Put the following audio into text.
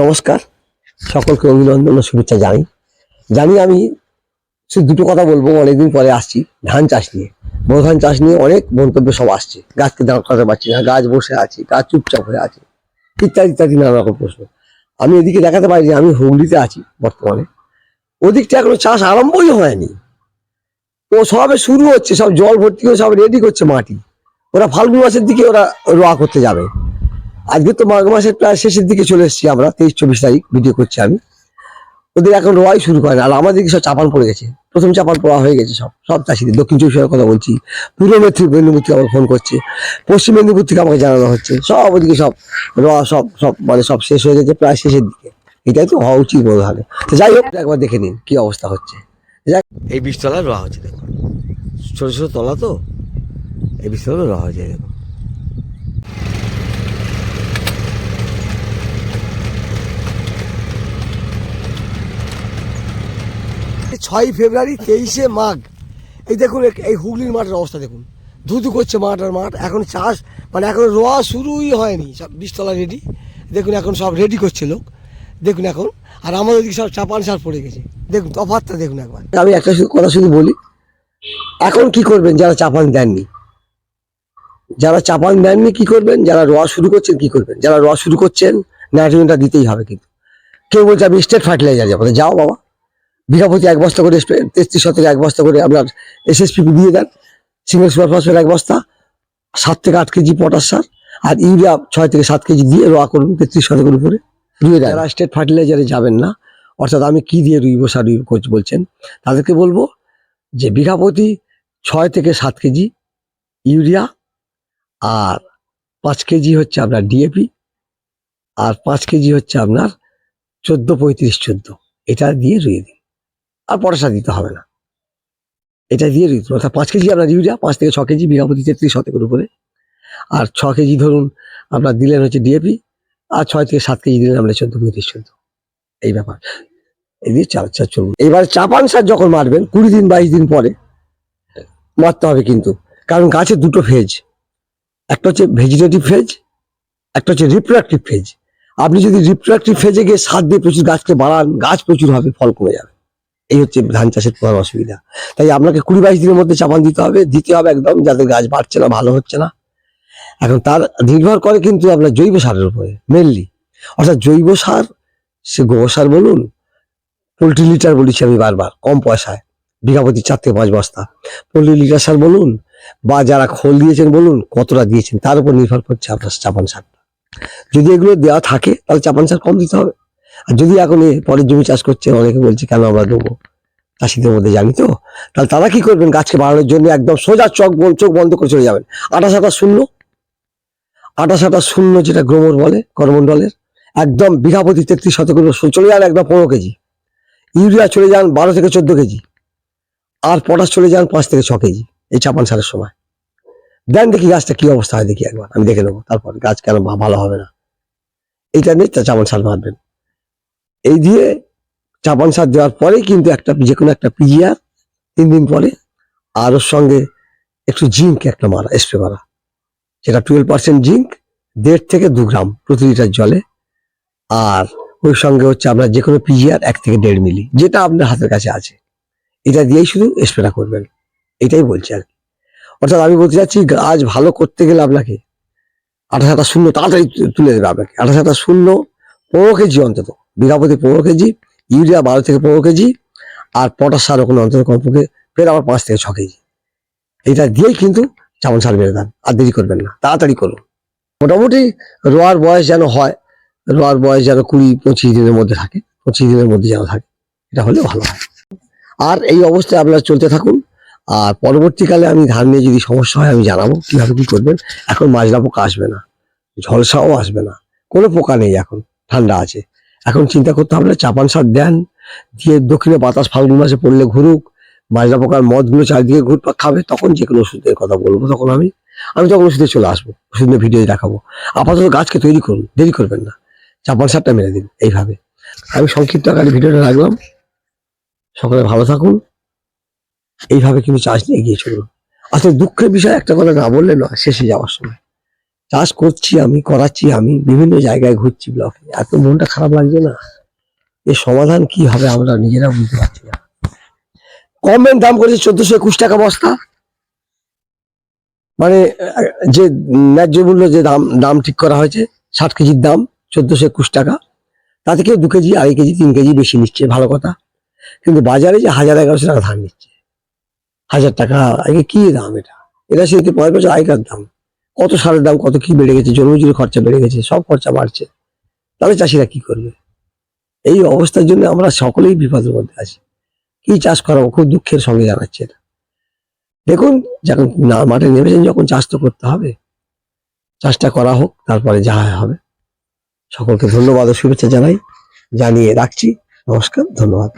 নমস্কার। সকলকে অভিনন্দন ও শুভেচ্ছা জানি জানি আমি শুধু দুটো কথা বলব, অনেকদিন পরে আসছি, ধান চাষ নিয়ে। বড় ধান চাষ নিয়ে অনেক মন্তব্য সব আসছে। গাছকে দাঁড় করাতে পারছি না, গাছ বসে আছে, গাছ চুপচাপ হয়ে আছে, ইত্যাদি ইত্যাদি নানা রকম প্রশ্ন। আমি এদিকে দেখাতে পারি যে আমি হুগলিতে আছি বর্তমানে। ওদিকটা এখনও চাষ আরম্ভই হয়নি। ও সবে শুরু হচ্ছে, সব জল ভর্তি করে সব রেডি করছে মাটি। ওরা ফাল্গুন মাসের দিকে ওরা রোয়া করতে যাবে। আজকে তো মাঘ মাসের প্রায় শেষের দিকে চলে এসেছি আমরা, তেইশ চব্বিশ তারিখ ভিডিও করছি আমি। ওদের এখন রোয়াই শুরু করে আর আমাদের সব চাপান পড়ে গেছে। প্রথম চাপান পড়া হয়ে গেছে সব সব চাষিদের। দক্ষিণ চব্বিশ কথা বলছি, পূর্ব মেদিনীপুর থেকে আমাকে ফোন করছে, পশ্চিম মেদিনীপুর থেকে আমাকে জানানো হচ্ছে। সব ওদিকে সব রোয়া, সব সব মানে সব শেষ হয়ে গেছে প্রায় শেষের দিকে। এটাই তো হওয়া উচিত বোধ হবে তো যাই হোক, একবার দেখে নিন কি অবস্থা হচ্ছে। যাক এই বীজতলা রোয়া হচ্ছে, দেখুন। ছোটো ছোটো তলা তো, এই বীজতলা রোয়া হচ্ছে, দেখুন। ছয়ই ফেব্রুয়ারি তেইশে মাঘ। এই দেখুন, এই হুগলির মাঠের অবস্থা দেখুন। ধুধু করছে মাঠ আর মাঠ। এখন চাষ মানে এখন রোয়া শুরুই হয়নি। সব বীজতলা রেডি দেখুন, এখন সব রেডি করছে লোক। দেখুন এখন। আর আমাদের দিকে সব চাপান সার পড়ে গেছে। দেখুন তফাতটা দেখুন একবার। আমি একটা শুধু কথা শুধু বলি। এখন কি করবেন যারা চাপান দেননি? যারা চাপান দেননি কি করবেন? যারা রোয়া শুরু করছেন কি করবেন? যারা রোয়া শুরু করছেন নাইট্রোজেনটা দিতেই হবে কিন্তু। কেউ বলছে আমি স্টেট ফার্টিলাইজার যাব যাও বাবা। বিঘা প্রতি এক বস্তা করে তেত্রিশ শতকে এক বস্তা করে আপনার এসএসপি দিয়ে দেন। সিঙ্গেল সুপার ফসফেট এক বস্তা সাত থেকে আট কেজি পটাশ সার আর ইউরিয়া ছয় থেকে সাত কেজি দিয়ে রোয়া করুন তেত্রিশ শতকের উপরে। রুয়ে দেন। যারা স্টেট ফার্টিলাইজারে যাবেন না অর্থাৎ আমি কি দিয়ে রুইব সার রুইব বলছেন তাদেরকে বলব যে বিঘা প্রতি ছয় থেকে সাত কেজি ইউরিয়া আর পাঁচ কেজি হচ্ছে আপনার ডিএপি আর পাঁচ কেজি হচ্ছে আপনার চোদ্দ পঁয়ত্রিশ চোদ্দ। এটা দিয়ে রুইয়ে দিন। আর পটাশা দিতে হবে না। এটা দিয়ে অর্থাৎ পাঁচ কেজি আপনার ইউরিয়া, পাঁচ থেকে ছ কেজি বিঘা প্রতি তেত্রিশ শতকের উপরে। আর ছ কেজি ধরুন আপনার দিলেন হচ্ছে ডিএপি আর ছয় থেকে সাত কেজি দিলেন আমরা চোদ্দ, পঁয়ত্রিশ, চোদ্দ। এই ব্যাপার। এই দিয়ে চার চার চলুন এবার চাপান সার যখন মারবেন, কুড়ি দিন, বাইশ দিন পরে মারতে হবে কিন্তু। কারণ গাছের দুটো ফেজ একটা হচ্ছে ভেজিটেটিভ ফেজ একটা হচ্ছে রিপ্রোডাক্টিভ ফেজ আপনি যদি রিপ্রোডাক্টিভ ফেজে গিয়ে সার দিয়ে প্রচুর গাছকে বাড়ান, গাছ প্রচুর হবে, ফল কমে যাবে। এই হচ্ছে ধান চাষের প্রধান অসুবিধা। তাই আপনাকে কুড়ি বাইশ দিনের মধ্যে চাপান দিতে হবে দিতে হবে একদম, যাতে গাছ বাড়ছে না, ভালো হচ্ছে না। এখন তার নির্ভর করে কিন্তু আপনার জৈব সারের উপরে মেনলি অর্থাৎ জৈব সার, সে গোবর সার বলুন, পোলট্রি লিটার বলেছি আমি বারবার, কম পয়সায়, বিঘা প্রতি চার থেকে পাঁচ বস্তা। পোলট্রি লিটার সার বলুন, বা যারা খোল দিয়েছেন বলুন, কতটা দিয়েছেন, তার উপর নির্ভর করছে আপনার চাপান সারটা। যদি এগুলো দেওয়া থাকে, তাহলে চাপান সার কম দিতে হবে। আর যদি এখন পরের জমি চাষ করছে, অনেকে বলছে, কেন আমরা দেবো? চাষিদের মধ্যে জানি তো। তাহলে তারা কি করবেন? গাছকে বাড়ানোর জন্য একদম সোজা চোখ চোখ বন্ধ করে চলে যাবেন। আটা সাটা শূন্য। আটা সাটা শূন্য যেটা গ্রোমর বলে করমন্ডলের একদম বিঘা প্রতি তেত্রিশ শতক চলে যান একদম পনেরো কেজি। ইউরিয়া চলে যান বারো থেকে চোদ্দ কেজি। আর পটাশ চলে যান পাঁচ থেকে ছ কেজি, এই চাপান সারের সময়। দেন দেখি গাছটা কি অবস্থা হয় দেখি একবার। আমি দেখে নেব। তারপর গাছ কেন ভালো হবে না। এইটা নিয়ে চাপান সার মারবেন এই দিয়ে চাপান সার দেওয়ার পরেই কিন্তু একটা যে কোনো একটা পিজিআর তিন দিন পরে আর ওর সঙ্গে একটু জিঙ্ক একটা মারা স্প্রে মারা, যেটা টুয়েলভ পার্সেন্ট জিঙ্ক, দেড় থেকে দু গ্রাম প্রতি লিটার জলে। আর ওই সঙ্গে হচ্ছে আপনার যে কোনো পিজিআর এক থেকে দেড় মিলি, যেটা আপনার হাতের কাছে আছে। এটা দিয়েই শুধু স্প্রেটা করবেন, এটাই বলছি আর কি। অর্থাৎ আমি বলতে চাচ্ছি গাছ ভালো করতে গেলে আপনাকে আঠাশ আটা শূন্য তাড়াতাড়ি তুলে দেবে আপনাকে। আঠাশ আটা শূন্য পনেরো কেজি অন্তত। বিঘা প্রতি পনেরো কেজি, ইউরিয়া বারো থেকে পনেরো কেজি, আর পটাশ সার ওখানে অন্তত কমপক্ষে ফের আবার পাঁচ থেকে ছ কেজি। এটা দিয়েই কিন্তু চামন সার বেড়ে দেন, আর দেরি করবেন না, তাড়াতাড়ি করুন। মোটামুটি রোয়ার বয়স যেন হয়, রোয়ার বয়স যেন কুড়ি পঁচিশ দিনের মধ্যে থাকে, পঁচিশ দিনের মধ্যে যেন থাকে, এটা হলে ভালো হয়। আর এই অবস্থায় আপনারা চলতে থাকুন, আর পরবর্তীকালে আমি ধান নিয়ে যদি সমস্যা হয় আমি জানাব কীভাবে কী করবেন। এখন মাজরা পোকা আসবে না, ঝলসাও আসবে না, কোনো পোকা নেই এখন। ঠান্ডা আছে। এখন চিন্তা করতে হবে না, চাপান সার দেন, দিয়ে দক্ষিণে বাতাস ফাল্গুন মাসে পড়লে ঘুরুক মাজরা পোকার মদগুলো চারিদিকে ঘুরপাক খাবে, তখন যে কোনো ওষুধের কথা বলব, তখন আমি আমি তখন ওষুধে চলে আসব, ওষুধ ভিডিও দেখাবো। আপাতত গাছকে তৈরি করুন, দেরি করবেন না, চাপান সারটা মেরে দিন, এইভাবে। আমি সংক্ষিপ্ত আকারে ভিডিওটা রাখলাম। সকলে ভালো থাকুন, এইভাবে কিন্তু চাষ নিয়ে এগিয়ে চলুন। আসলে দুঃখের বিষয় একটা কথা না বললে না শেষে যাওয়ার সময়। চাষ করছি, আমি করাচ্ছি, আমি বিভিন্ন জায়গায় ঘুরছি ব্লকে এত মনটা খারাপ লাগছে না? এর সমাধান কি হবে আমরা নিজেরা বুঝতে পারছি না। কমের দাম করেছে চোদ্দশো একুশ টাকা বস্তা। মানে যে ন্যায্য মূল্য যে দাম দাম ঠিক করা হয়েছে, ষাট কেজির দাম, চোদ্দশো একুশ টাকা। তা থেকে দু কেজি, আড়াই কেজি, তিন কেজি বেশি নিচ্ছে, ভালো কথা। কিন্তু বাজারে যে হাজার এগারোশো টাকা ধান নিচ্ছে। হাজার টাকা, আগে কি দাম এটা? এটা সেদিকে পরের বছর আগেকার দাম। কত সারের দাম, কত কি বেড়ে গেছে জন্মজুরি খরচা বেড়ে গেছে, সব খরচা বাড়ছে। তাহলে চাষিরা কি করবে? এই অবস্থার জন্য আমরা সকলেই বিপদের মধ্যে আছি। কি চাষ করাবো, খুব দুঃখের সঙ্গে জানাচ্ছে এটা দেখুন, যখন না, মাঠে নেমেছেন, যখন চাষ তো করতে হবে। চাষটা করা হোক, তারপরে যা হবে। সকলকে ধন্যবাদ ও শুভেচ্ছা জানাই, জানিয়ে রাখছি। নমস্কার, ধন্যবাদ।